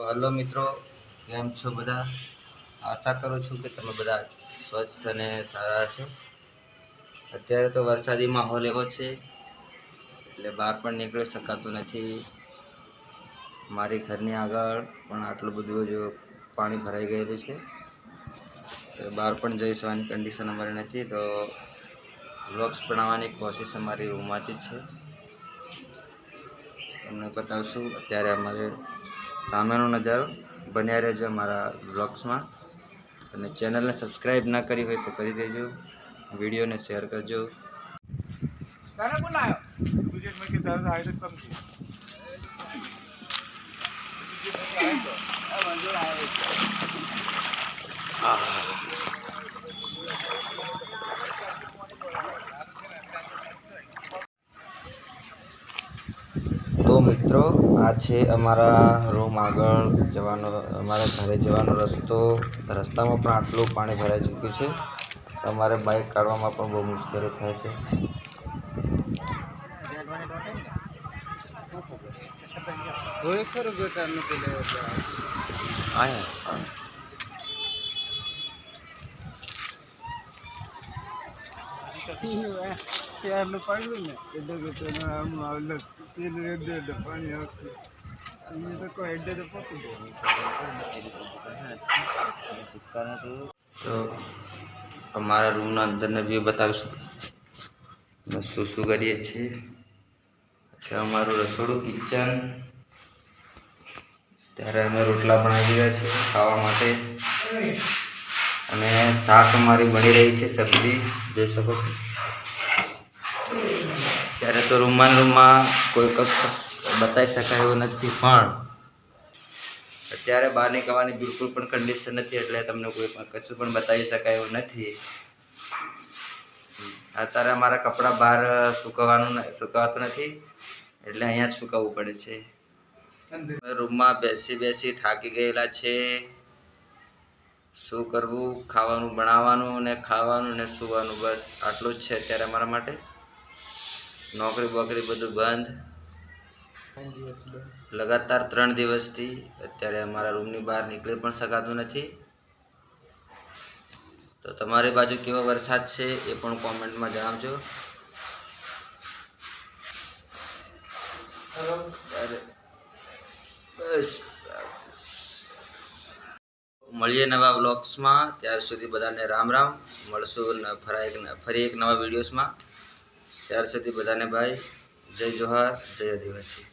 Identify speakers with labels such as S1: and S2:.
S1: Hello મિત્રો, કેમ છો બધા? આશા કરું છું કે તમે બધા સ્વસ્થ અને સારા છો અત્યારે તો વરસાદી માહોલ એવો છે, એટલે બહાર પણ નીકળી શકાતું નથી. મારી ઘરની આગળ પણ આટલું બધું જો પાણી ભરાઈ ગયેલું છે. તો બહાર પણ જઈ શકવાની કન્ડિશન અમારી નથી. તો વ્લોગ્સ બનાવવાની કોશિશ અમારી રૂમમાંથી છે. તમને બતાવશું, અત્યારે અમારે સામેનો નજારો બન્યા રહેજો મારા બ્લોગ્સમાં. અને ચેનલને સબસ્ક્રાઈબ ના કરી હોય તો કરી દેજો. વિડીયોને શેર કરજો.
S2: તારે બોલાયો ગુજરાતમાં કે તારે આયુ કમ છે
S1: તો મિત્રો, આ છે અમારા રૂમ આગળ જવાનો, અમારા ઘરે જવાનો રસ્તો. રસ્તામાં પણ આટલું પાણી ભરાઈ ચૂક્યું છે. અમારે બાઇક કાઢવામાં પણ બહુ મુશ્કેલી થાય છે. અહીંયા
S2: ત્યારનું પાડ્યું ને એટલે ગટરનું આમ આવलं પેલું એડે એડે પાણી આવતું તો કોઈ એડે તો પતું
S1: તો અમારા રૂમના અંદરના વ્યૂ બતાવીશું? અમે શું શું કરીએ છીએ? છે અમારું રસોડું કિચન ત્યારે અમે રોટલા બનાવી રહ્યા છીએ ખાવા માટે. અને શાક અમારી બની રહી છે, સબ્જી. જોઈ શકો છો? ત્યારે તો રૂમમાં રૂમમાં કોઈ બતાવી શકાય એવું નથી, પણ અત્યારે બહાર નીકળવાની બિલકુલ પણ કન્ડિશન નથી, એટલે તમને કોઈ પણ કશું પણ બતાવી શકાય એવું નથી. અત્યારે અમારા કપડાં બહાર સુકવવાનું સુકાવાતું નથી, એટલે અહીંયા જ સુકવવું પડે છે. રૂમમાં બેસી બેસી થાકી ગયેલા છે. શું કરવું? ખાવાનું બનાવવાનું ને ખાવાનું ને સુવાનું, બસ આટલું જ છે અત્યારે અમારા માટે. નોકરી બોકરી બધું બંધ. લગાતાર ત્રણ દિવસથી અત્યારે અમારા રૂમની બહાર નીકળી પણ શકાતું નથી. તો તમારી બાજુ કેવો વરસાદ છે એ પણ કોમેન્ટમાં જણાવજો. બસ. મળીએ નવા વ્લોગ્સમાં. ત્યાર સુધી બધાને રામ રામ મળશું ફરા એક ફરી એક નવા વિડીયોઝમાં. ત્યાર સુધી બધાને ભાઈ જય જોહાર જય આદિવાસી.